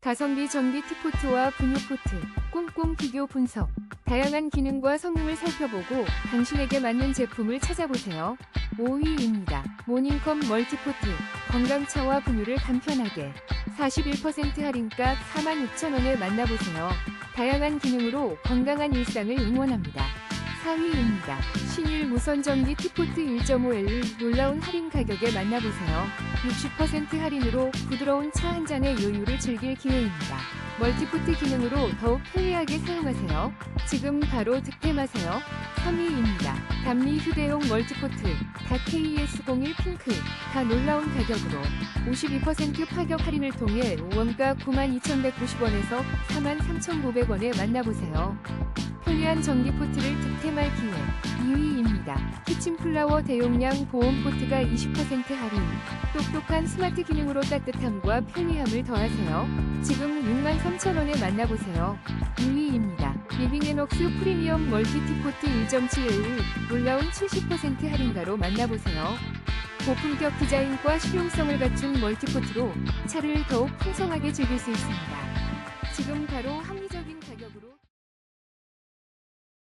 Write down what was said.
가성비 전기 티포트와 분유포트, 꼼꼼 비교 분석. 다양한 기능과 성능을 살펴보고 당신에게 맞는 제품을 찾아보세요. 5위입니다. 모닝컵 멀티포트. 건강차와 분유를 간편하게. 41% 할인가 46,000원에 만나보세요. 다양한 기능으로 건강한 일상을 응원합니다. 4위입니다. 신일 무선 전기 티포트 1.5L 놀라운 할인 가격에 만나보세요. 60% 할인으로 부드러운 차 한 잔의 여유를 즐길 기회입니다. 멀티포트 기능으로 더욱 편리하게 사용하세요. 지금 바로 득템하세요. 3위입니다. 단미 휴대용 멀티포트 다 KS01 핑크 다 놀라운 가격으로 52% 파격 할인을 통해 원가 92,190원에서 43,900원에 만나보세요. 편리한 전기 포트를 득템할 기회 2위입니다. 키친 플라워 대용량 보온 포트가 20% 할인 똑똑한 스마트 기능으로 따뜻함과 편리함을 더하세요. 지금 63,000원에 만나보세요. 2위입니다. 리빙앤웍스 프리미엄 멀티티 포트 1.7L 놀라운 70% 할인가로 만나보세요. 고품격 디자인과 실용성을 갖춘 멀티포트로 차를 더욱 풍성하게 즐길 수 있습니다. 지금 바로 합리적인